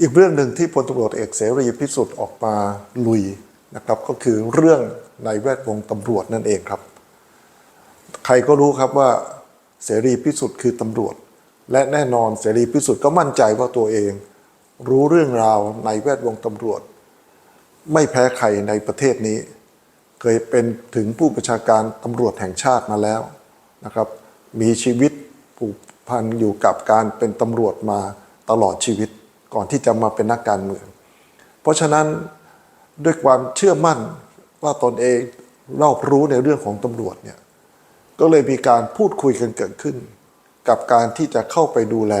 อีกเรื่องหนึ่งที่พลตำรวจเอกเสรีพิสุทธิ์ออกมาลุยนะครับก็คือเรื่องในแวดวงตำรวจนั่นเองครับ ใครก็รู้ครับว่าเสรีพิสุทธิ์คือตำรวจ และแน่นอนเสรีพิสุทธิ์ก็มั่นใจว่าตัวเอง รู้เรื่องราวในแวดวงตำรวจ ไม่แพ้ใครในประเทศนี้ เคยเป็นถึงผู้บัญชาการตำรวจแห่งชาติมาแล้วนะครับ มีชีวิตผูกพันอยู่กับการเป็นตำรวจมาตลอดชีวิต ก่อนที่จะมาเป็นนักการเมือง เพราะฉะนั้นด้วยความเชื่อมั่นว่าตนเองรอบรู้ในเรื่องของตำรวจเนี่ยก็เลยมีการพูดคุยกันเกิดขึ้น กับการที่จะเข้าไปดูแล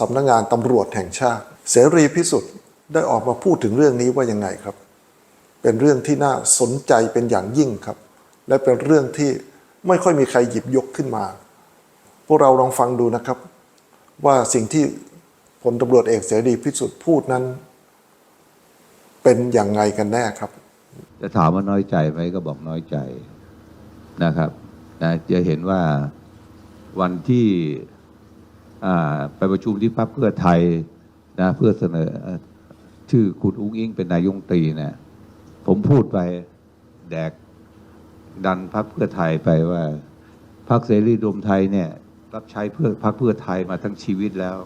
สำนักงานตำรวจแห่งชาติ เสรีพิสุทธิ์ได้ออกมาพูดถึงเรื่องนี้ว่ายังไงครับ เป็นเรื่องที่น่าสนใจเป็นอย่างยิ่งครับ และเป็นเรื่องที่ไม่ค่อยมีใครหยิบยกขึ้นมา พวกเราลองฟังดูนะครับ ว่าสิ่งที่ พลตำรวจเอกเสรีพิสุทธิ์พูดนั้น เป็นอย่างไงกันแน่ครับ จะถามว่าน้อยใจไหมก็บอกน้อยใจนะครับนะจะเห็นว่าวันที่ไปประชุมที่พรรคเพื่อไทยนะเพื่อเสนอชื่อคุณอุ้งอิงเป็นนายกรัฐมนตรีเนี่ยผมพูดไปแดกดันพรรคเพื่อไทยไปว่าพรรคเสรีรวมไทยเนี่ย รับใช้เพื่อพรรคเพื่อไทยมาทั้งชีวิตแล้ว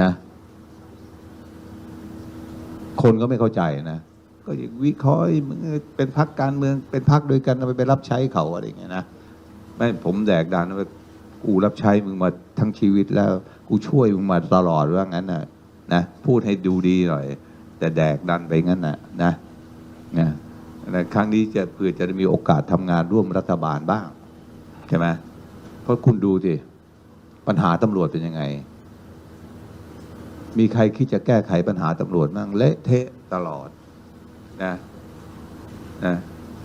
นะ คนก็ไม่เข้าใจนะ ก็ยังวิเคราะห์มึงเป็นพักการเมือง เป็นพักด้วยกันไมไปรับใช้เขาอะไรอย่างเงี้ยนะไม่ผมแดกดันว่ากูรับใช้มึงมาทั้งชีวิตแล้ว กูช่วยมึงมาตลอดว่างั้นนะนะพูดให้ดูดีหน่อย แต่แดกดันไปงั้นนะนะนะนะครั้งนี้จะเพื่อจะได้มีโอกาสทำงานร่วมรัฐบาลบ้าง ใช่ไหมเพราะคุณดูสิปัญหาตำรวจเป็นยังไง มีใครคิดจะแก้ไขปัญหาตำรวจบ้างเละเทะตลอดนะนะ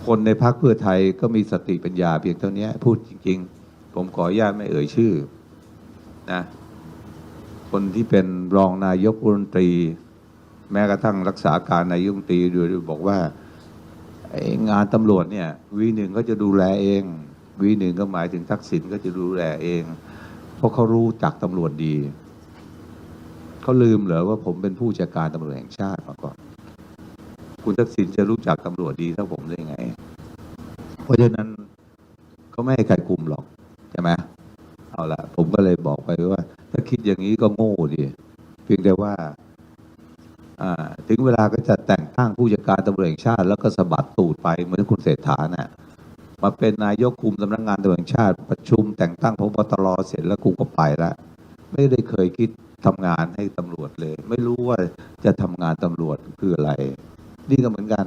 คนในพักเพื่อไทยก็มีสติปัญญาเพียงเท่านี้พูดจริง ๆ ผมขออนุญาตไม่เอ่ยชื่อนะคนที่เป็นรองนายกรัฐมนตรี แม้กระทั่งรักษาการนายกรัฐมนตรีด้วยบอกว่างานตำรวจเนี่ยวีหนึ่งก็จะดูแลเองวีหนึ่งก็หมายถึงทักษิณก็จะดูแลเอง เพราะเขารู้จักตำรวจดี เขาลืมเหรอว่าผมเป็นผู้จัดการตำรวจแห่งชาติมาก่อน คุณทักษิณจะรู้จักตำรวจดีเท่าผมได้ไง เพราะฉะนั้นเขาไม่ให้ใครคุมหรอกใช่ไหมเอาละผมก็เลยบอกไปว่า ถ้าคิดอย่างนี้ก็โง่ดิเพียงแต่ว่าถึงเวลาก็จะแต่งตั้งผู้จัดการตำรวจแห่งชาติ แล้วก็สะบัดตูดไปเหมือนคุณเศรษฐาน่ะมาเป็นนายกคุมสำนักงานตำรวจแห่งชาติประชุมแต่งตั้งพบตรเสร็จแล้วกูก็ไปละ ไม่ได้เคยคิดทำงานให้ตำรวจเลย ไม่รู้ว่าจะทำงานตำรวจคืออะไร นี่ก็เหมือนกัน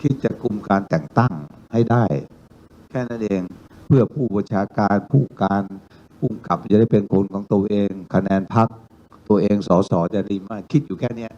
คิดจะคุมการแต่งตั้งให้ได้ แค่นั้นเองเพื่อผู้บัญชาการผู้การผู้กับจะได้เป็นคนของตัวเอง คะแนนพักตัวเองสอสอจะดีมาก คิดอยู่แค่เนี้ย